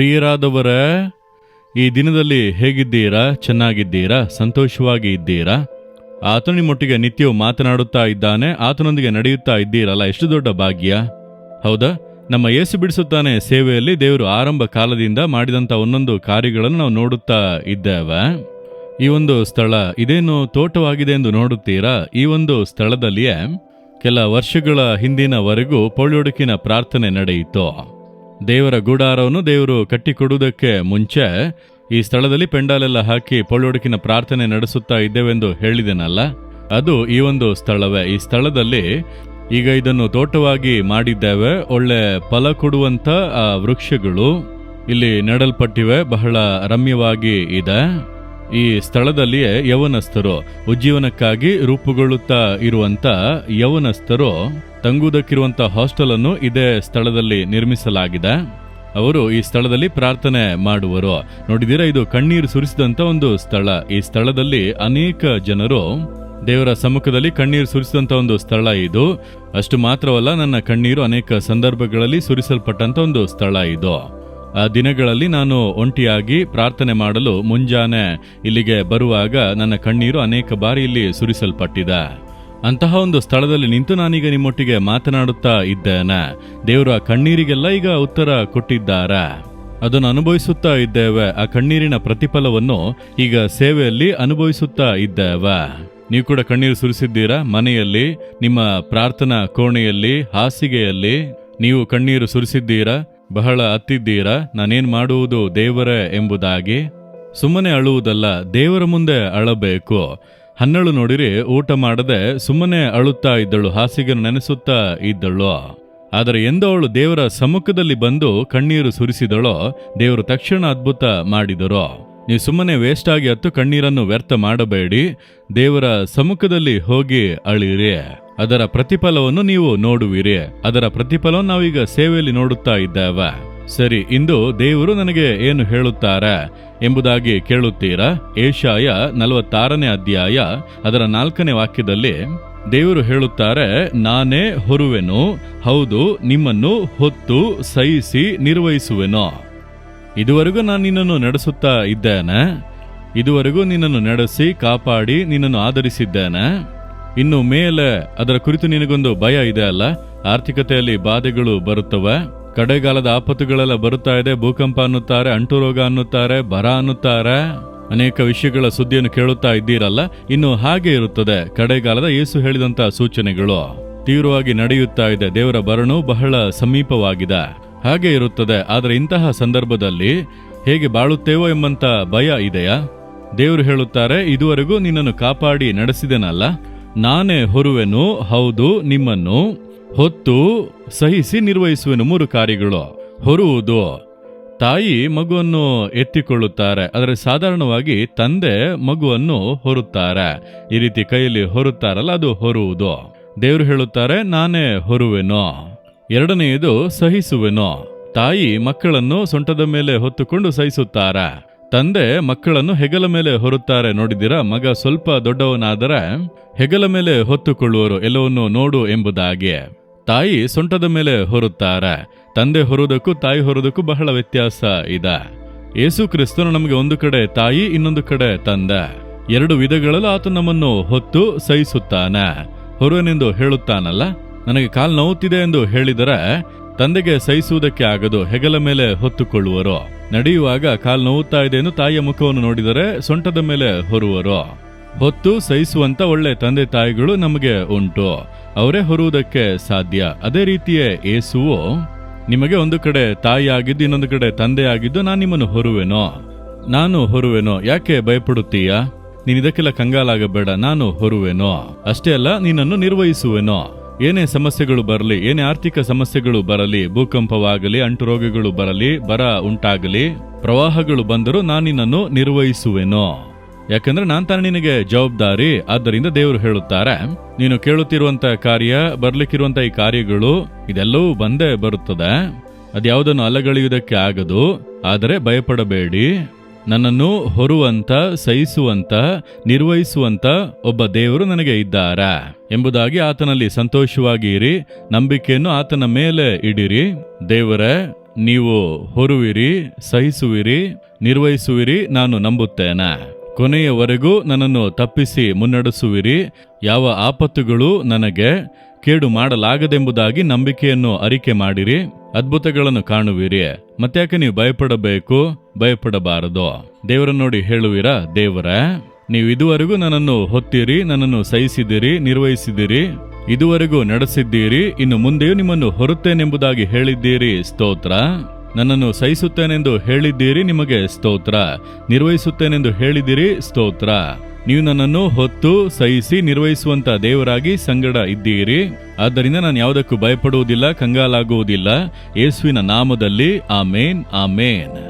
ಪ್ರಿಯರಾದವರ, ಈ ದಿನದಲ್ಲಿ ಹೇಗಿದ್ದೀರಾ? ಚೆನ್ನಾಗಿದ್ದೀರಾ? ಸಂತೋಷವಾಗಿ ಇದ್ದೀರಾ? ಆತನು ನಿಮ್ಮೊಟ್ಟಿಗೆ ನಿತ್ಯವೂ ಮಾತನಾಡುತ್ತಾ ಇದ್ದಾನೆ, ಆತನೊಂದಿಗೆ ನಡೆಯುತ್ತಾ ಇದ್ದೀರಲ್ಲ? ಎಷ್ಟು ದೊಡ್ಡ ಭಾಗ್ಯ. ಹೌದಾ? ನಮ್ಮ ಏಸು ಬಿಡಿಸುತ್ತಾನೆ ಸೇವೆಯಲ್ಲಿ ದೇವರು ಆರಂಭ ಕಾಲದಿಂದ ಮಾಡಿದಂಥ ಒಂದೊಂದು ಕಾರ್ಯಗಳನ್ನು ನಾವು ನೋಡುತ್ತಾ ಇದ್ದೇವೆ. ಈ ಒಂದು ಸ್ಥಳ ಇದೇನು ತೋಟವಾಗಿದೆ ಎಂದು ನೋಡುತ್ತೀರಾ? ಈ ಒಂದು ಸ್ಥಳದಲ್ಲಿಯೇ ಕೆಲ ವರ್ಷಗಳ ಹಿಂದಿನವರೆಗೂ ಪೊಳ್ಳುಡುಕಿನ ಪ್ರಾರ್ಥನೆ ನಡೆಯಿತು. ದೇವರ ಗೂಡಾರವನ್ನು ದೇವರು ಕಟ್ಟಿಕೊಡುವುದಕ್ಕೆ ಮುಂಚೆ ಈ ಸ್ಥಳದಲ್ಲಿ ಪೆಂಡಾಲೆಲ್ಲ ಹಾಕಿ ಪೊಳ್ಳೊಡುಕಿನ ಪ್ರಾರ್ಥನೆ ನಡೆಸುತ್ತಾ ಇದ್ದೇವೆಂದು ಹೇಳಿದೆನಲ್ಲ? ಅದು ಈ ಒಂದು ಸ್ಥಳವೇ. ಈ ಸ್ಥಳದಲ್ಲಿ ಈಗ ಇದನ್ನು ತೋಟವಾಗಿ ಮಾಡಿದ್ದೇವೆ. ಒಳ್ಳೆ ಫಲ ಕೊಡುವಂತ, ಆ, ವೃಕ್ಷಗಳು ಇಲ್ಲಿ ನೆಡಲ್ಪಟ್ಟಿವೆ. ಬಹಳ ರಮ್ಯವಾಗಿ ಇದೆ. ಈ ಸ್ಥಳದಲ್ಲಿಯೇ ಯವನಸ್ಥರು ಉಜ್ಜೀವನಕ್ಕಾಗಿ ರೂಪುಗೊಳ್ಳುತ್ತಾ ಇರುವಂತ ಯವನಸ್ಥರು ತಂಗುವುದಕ್ಕಿರುವಂತ ಹಾಸ್ಟೆಲ್ ಅನ್ನು ಇದೇ ಸ್ಥಳದಲ್ಲಿ ನಿರ್ಮಿಸಲಾಗಿದೆ. ಅವರು ಈ ಸ್ಥಳದಲ್ಲಿ ಪ್ರಾರ್ಥನೆ ಮಾಡುವರು. ನೋಡಿದಿರಾ ಇದು ಕಣ್ಣೀರು ಸುರಿಸಿದಂತ ಒಂದು ಸ್ಥಳ. ಈ ಸ್ಥಳದಲ್ಲಿ ಅನೇಕ ಜನರು ದೇವರ ಸಮ್ಮುಖದಲ್ಲಿ ಕಣ್ಣೀರು ಸುರಿಸಿದಂತ ಒಂದು ಸ್ಥಳ ಇದು. ಅಷ್ಟು ಮಾತ್ರವಲ್ಲ, ನನ್ನ ಕಣ್ಣೀರು ಅನೇಕ ಸಂದರ್ಭಗಳಲ್ಲಿ ಸುರಿಸಲ್ಪಟ್ಟಂತ ಒಂದು ಸ್ಥಳ ಇದು. ಆ ದಿನಗಳಲ್ಲಿ ನಾನು ಒಂಟಿಯಾಗಿ ಪ್ರಾರ್ಥನೆ ಮಾಡಲು ಮುಂಜಾನೆ ಇಲ್ಲಿಗೆ ಬರುವಾಗ ನನ್ನ ಕಣ್ಣೀರು ಅನೇಕ ಬಾರಿ ಇಲ್ಲಿ ಸುರಿಸಲ್ಪಟ್ಟಿದೆ. ಅಂತಹ ಒಂದು ಸ್ಥಳದಲ್ಲಿ ನಿಂತು ನಾನೀಗ ನಿಮ್ಮೊಟ್ಟಿಗೆ ಮಾತನಾಡುತ್ತಾ ಇದ್ದೇನೆ. ದೇವರ ಕಣ್ಣೀರಿಗೆಲ್ಲ ಈಗ ಉತ್ತರ ಕೊಟ್ಟಿದ್ದಾರೆ. ಅದನ್ನು ಅನುಭವಿಸುತ್ತಾ ಇದ್ದೇವೆ. ಆ ಕಣ್ಣೀರಿನ ಪ್ರತಿಫಲವನ್ನು ಈಗ ಸೇವೆಯಲ್ಲಿ ಅನುಭವಿಸುತ್ತಾ ಇದ್ದೇವೆ. ನೀವು ಕೂಡ ಕಣ್ಣೀರು ಸುರಿಸಿದ್ದೀರಾ? ಮನೆಯಲ್ಲಿ, ನಿಮ್ಮ ಪ್ರಾರ್ಥನಾ ಕೋಣೆಯಲ್ಲಿ, ಹಾಸಿಗೆಯಲ್ಲಿ ನೀವು ಕಣ್ಣೀರು ಸುರಿಸಿದ್ದೀರಾ? ಬಹಳ ಅತ್ತಿದ್ದೀರಾ ನಾನೇನ್ ಮಾಡುವುದು ದೇವರೇ ಎಂಬುದಾಗಿ. ಸುಮ್ಮನೆ ಅಳುವುದಲ್ಲ, ದೇವರ ಮುಂದೆ ಅಳಬೇಕು. ಹನ್ನಳು ನೋಡಿರಿ, ಊಟ ಮಾಡದೆ ಸುಮ್ಮನೆ ಅಳುತ್ತಾ ಇದ್ದಳು, ಹಾಸಿಗೆ ನೆನೆಸುತ್ತಾ ಇದ್ದಳು. ಆದರೆ ಎಂದೋ ಅವಳು ದೇವರ ಸಮ್ಮುಖದಲ್ಲಿ ಬಂದು ಕಣ್ಣೀರು ಸುರಿಸಿದಳೋ, ದೇವರು ತಕ್ಷಣ ಅದ್ಭುತ ಮಾಡಿದರು. ನೀವು ಸುಮ್ಮನೆ ವೇಸ್ಟ್ ಆಗಿ ಹತ್ತು ಕಣ್ಣೀರನ್ನು ವ್ಯರ್ಥ ಮಾಡಬೇಡಿ, ದೇವರ ಸಮ್ಮುಖದಲ್ಲಿ ಹೋಗಿ ಅಳಿರಿ. ಅದರ ಪ್ರತಿಫಲವನ್ನು ನೀವು ನೋಡುವಿರಿ. ಅದರ ಪ್ರತಿಫಲವನ್ನು ನಾವೀಗ ಸೇವೆಯಲ್ಲಿ ನೋಡುತ್ತಾ ಇದ್ದೇವೆ. ಸರಿ, ಇಂದು ದೇವರು ನನಗೆ ಏನು ಹೇಳುತ್ತಾರೆ ಎಂಬುದಾಗಿ ಕೇಳುತ್ತೀರಾ? ಏಷಾಯ ನಲವತ್ತಾರನೇ ಅಧ್ಯಾಯ, ಅದರ ನಾಲ್ಕನೇ ವಾಕ್ಯದಲ್ಲಿ ದೇವರು ಹೇಳುತ್ತಾರೆ, ನಾನೇ ಹೊರುವೆನು, ಹೌದು, ನಿಮ್ಮನ್ನು ಹೊತ್ತು ಸಹಿಸಿ ನಿರ್ವಹಿಸುವೆನು. ಇದುವರೆಗೂ ನಾನು ನಿನ್ನನ್ನು ನಡೆಸುತ್ತಾ ಇದ್ದೇನೆ, ಇದುವರೆಗೂ ನಿನ್ನನ್ನು ನಡೆಸಿ ಕಾಪಾಡಿ ನಿನ್ನನ್ನು ಆಧರಿಸಿದ್ದೇನೆ. ಇನ್ನು ಮೇಲೆ ಅದರ ಕುರಿತು ನಿನಗೊಂದು ಭಯ ಇದೆ ಅಲ್ಲ? ಆರ್ಥಿಕತೆಯಲ್ಲಿ ಬಾಧೆಗಳು ಬರುತ್ತವೆ. ಕಡೆಗಾಲದ ಆಪತ್ತುಗಳೆಲ್ಲ ಬರುತ್ತಾ ಇದೆ, ಭೂಕಂಪ ಅನ್ನುತ್ತಾರೆ ಅಂಟು ರೋಗ ಅನ್ನುತ್ತಾರೆ, ಬರ ಅನ್ನುತ್ತಾರೆ. ಅನೇಕ ವಿಷಯಗಳ ಸುದ್ದಿಯನ್ನು ಕೇಳುತ್ತಾ ಇದ್ದೀರಲ್ಲ, ಇನ್ನು ಹಾಗೆ ಇರುತ್ತದೆ. ಕಡೆಗಾಲದ ಯೇಸು ಹೇಳಿದಂತ ಸೂಚನೆಗಳು ತೀವ್ರವಾಗಿ ನಡೆಯುತ್ತಾ ಇದೆ. ದೇವರ ಬರಣು ಬಹಳ ಸಮೀಪವಾಗಿದೆ. ಹಾಗೆ ಇರುತ್ತದೆ. ಆದರೆ ಇಂತಹ ಸಂದರ್ಭದಲ್ಲಿ ಹೇಗೆ ಬಾಳುತ್ತೇವೋ ಎಂಬಂತ ಭಯ ಇದೆಯಾ? ದೇವರು ಹೇಳುತ್ತಾರೆ, ಇದುವರೆಗೂ ನಿನ್ನನ್ನು ಕಾಪಾಡಿ ನಡೆಸಿದೆನಲ್ಲ. ನಾನೇ ಹೊರುವೆನು, ಹೌದು, ನಿಮ್ಮನ್ನು ಹೊತ್ತು ಸಹಿಸಿ ನಿರ್ವಹಿಸುವೆನು ಮೂರು ಕಾರ್ಯಗಳು. ಹೊರುವುದು ತಾಯಿ ಮಗುವನ್ನು ಎತ್ತಿಕೊಳ್ಳುತ್ತಾರೆ. ಆದರೆ ಸಾಧಾರಣವಾಗಿ ತಂದೆ ಮಗುವನ್ನು ಹೊರುತ್ತಾರೆ. ಈ ರೀತಿ ಕೈಯಲ್ಲಿ ಹೊರುತ್ತಾರಲ್ಲ, ಅದು ಹೊರುವುದು. ದೇವರು ಹೇಳುತ್ತಾರೆ, ನಾನೇ ಹೊರುವೆನು. ಎರಡನೆಯದು ಸಹಿಸುವೆನು. ತಾಯಿ ಮಕ್ಕಳನ್ನು ಸೊಂಟದ ಮೇಲೆ ಹೊತ್ತುಕೊಂಡು ಸಹಿಸುತ್ತಾರೆ. ತಂದೆ ಮಕ್ಕಳನ್ನು ಹೆಗಲ ಮೇಲೆ ಹೊರುತ್ತಾರೆ. ನೋಡಿದಿರಾ ಮಗ ಸ್ವಲ್ಪ ದೊಡ್ಡವನಾದರೆ ಹೆಗಲ ಮೇಲೆ ಹೊತ್ತುಕೊಳ್ಳುವರು. ಎಲ್ಲವನ್ನು ನೋಡು ಎಂಬುದಾಗಿ. ತಾಯಿ ಸೊಂಟದ ಮೇಲೆ ಹೊರುತ್ತಾರೆ. ತಂದೆ ಹೊರುವುದಕ್ಕೂ ತಾಯಿ ಹೊರುವುದಕ್ಕೂ ಬಹಳ ವ್ಯತ್ಯಾಸ ಇದೆ. ಯೇಸು ಕ್ರಿಸ್ತನು ನಮಗೆ ಒಂದು ಕಡೆ ತಾಯಿ, ಇನ್ನೊಂದು ಕಡೆ ತಂದೆ. ಎರಡು ವಿಧಗಳಲ್ಲೂ ಆತ ನಮ್ಮನ್ನು ಹೊತ್ತು ಸಹಿಸುತ್ತಾನೆ. ಹೊರುವನೆಂದು ಹೇಳುತ್ತಾನಲ್ಲ? ನನಗೆ ಕಾಲ್ ನೋವುತ್ತಿದೆ ಎಂದು ಹೇಳಿದರೆ ತಂದೆಗೆ ಸಹಿಸುವುದಕ್ಕೆ ಆಗದು, ಹೆಗಲ ಮೇಲೆ ಹೊತ್ತುಕೊಳ್ಳುವರು. ನಡೆಯುವಾಗ ಕಾಲ್ ನೋವುತ್ತಾ ಇದೆ ಎಂದು ತಾಯಿಯ ಮುಖವನ್ನು ನೋಡಿದರೆ ಸೊಂಟದ ಮೇಲೆ ಹೊರುವರು. ಹೊತ್ತು ಸಹಿಸುವಂತ ಒಳ್ಳೆ ತಂದೆ ತಾಯಿಗಳು ನಮಗೆ ಉಂಟು. ಅವರೇ ಹೊರುವುದಕ್ಕೆ ಸಾಧ್ಯ. ಅದೇ ರೀತಿಯೇ ಏಸುವು, ನಿಮಗೆ ಒಂದು ಕಡೆ ತಾಯಿ ಆಗಿದ್ದು ಇನ್ನೊಂದು ಕಡೆ ತಂದೆ ಆಗಿದ್ದು ನಾನು ನಿಮ್ಮನ್ನು ಹೊರುವೆನೋ? ನಾನು ಹೊರುವೆನೋ? ಯಾಕೆ ಭಯಪಡುತ್ತೀಯಾ? ನೀನ್ ಇದಕ್ಕೆಲ್ಲ ಕಂಗಾಲಾಗಬೇಡ, ನಾನು ಹೊರುವೆನೋ? ಅಷ್ಟೇ ಅಲ್ಲ, ನಿನ್ನನ್ನು ನಿರ್ವಹಿಸುವೆನೋ? ಏನೇ ಸಮಸ್ಯೆಗಳು ಬರಲಿ, ಏನೇ ಆರ್ಥಿಕ ಸಮಸ್ಯೆಗಳು ಬರಲಿ, ಭೂಕಂಪವಾಗಲಿ ಅಂಟು ರೋಗಗಳು ಬರಲಿ, ಬರ ಉಂಟಾಗಲಿ, ಪ್ರವಾಹಗಳು ಬಂದರೂ ನಾನು ನಿನ್ನನ್ನು ನಿರ್ವಹಿಸುವೆನೋ? ಯಾಕಂದ್ರೆ ನಾನ್ ತಾನೇ ನಿನಗೆ ಜವಾಬ್ದಾರಿ, ಆದ್ದರಿಂದ ದೇವರು ಹೇಳುತ್ತಾರೆ, ನೀನು ಕೇಳುತ್ತಿರುವಂತ ಕಾರ್ಯ, ಬರ್ಲಿಕ್ಕಿರುವಂತ ಈ ಕಾರ್ಯಗಳು ಇದೆಲ್ಲವೂ ಬಂದೇ ಬರುತ್ತದೆ. ಅದ್ಯಾವುದನ್ನು ಅಲಗಳೆಯುವುದಕ್ಕೆ ಆಗದು, ಆದರೆ ಭಯಪಡಬೇಡಿ. ನನ್ನನ್ನು ಹೊರುವಂತ, ಸಹಿಸುವಂತ, ನಿರ್ವಹಿಸುವಂತ ಒಬ್ಬ ದೇವರು ನನಗೆ ಇದ್ದಾರೆ. ಎಂಬುದಾಗಿ ಆತನಲ್ಲಿ ಸಂತೋಷವಾಗಿ ಇರಿ ನಂಬಿಕೆಯನ್ನು ಆತನ ಮೇಲೆ ಇಡಿರಿ. ದೇವರೇ, ನೀವು ಹೊರುವಿರಿ, ಸಹಿಸುವಿರಿ, ನಿರ್ವಹಿಸುವಿರಿ, ನಾನು ನಂಬುತ್ತೇನೆ. ಕೊನೆಯವರೆಗೂ ನನ್ನನ್ನು ತಪ್ಪಿಸಿ ಮುನ್ನಡೆಸುವಿರಿ. ಯಾವ ಆಪತ್ತುಗಳು ನನಗೆ ಕೇಡು ಮಾಡಲಾಗದೆಂಬುದಾಗಿ ನಂಬಿಕೆಯನ್ನು ಅರಿಕೆ ಮಾಡಿರಿ. ಅದ್ಭುತಗಳನ್ನು ಕಾಣುವಿರಿ. ಮತ್ತ್ಯಾಕೆ ನೀವು ಭಯಪಡಬೇಕು? ಭಯಪಡಬಾರದು. ದೇವರ ನೋಡಿ ಹೇಳುವಿರಾ? ದೇವರೇ, ನೀವು ಇದುವರೆಗೂ ನನ್ನನ್ನು ಹೊತ್ತಿರಿ, ನನ್ನನ್ನು ಸಹಿಸಿದಿರಿ, ನಿರ್ವಹಿಸಿದಿರಿ. ಇದುವರೆಗೂ ನಡೆಸಿದ್ದೀರಿ, ಇನ್ನು ಮುಂದೆಯೂ ನಿಮ್ಮನ್ನು ಹೊರುತ್ತೇನೆಂಬುದಾಗಿ ಹೇಳಿದ್ದೀರಿ. ಸ್ತೋತ್ರ. ನನ್ನನ್ನು ಸಹಿಸುತ್ತೇನೆಂದು ಹೇಳಿದ್ದೀರಿ, ನಿಮಗೆ ಸ್ತೋತ್ರ. ನಿರ್ವಹಿಸುತ್ತೇನೆಂದು ಹೇಳಿದಿರಿ ಸ್ತೋತ್ರ. ನೀವು ನನ್ನನ್ನು ಹೊತ್ತು ಸಹಿಸಿ ನಿರ್ವಹಿಸುವಂತ ದೇವರಾಗಿ ಸಂಗಡ ಇದ್ದೀರಿ. ಆದ್ದರಿಂದ ನಾನು ಯಾವುದಕ್ಕೂ ಭಯಪಡುವುದಿಲ್ಲ, ಕಂಗಾಲಾಗುವುದಿಲ್ಲ. ಯೇಸುವಿನ ನಾಮದಲ್ಲಿ ಆಮೇನ್ ಆಮೇನ್.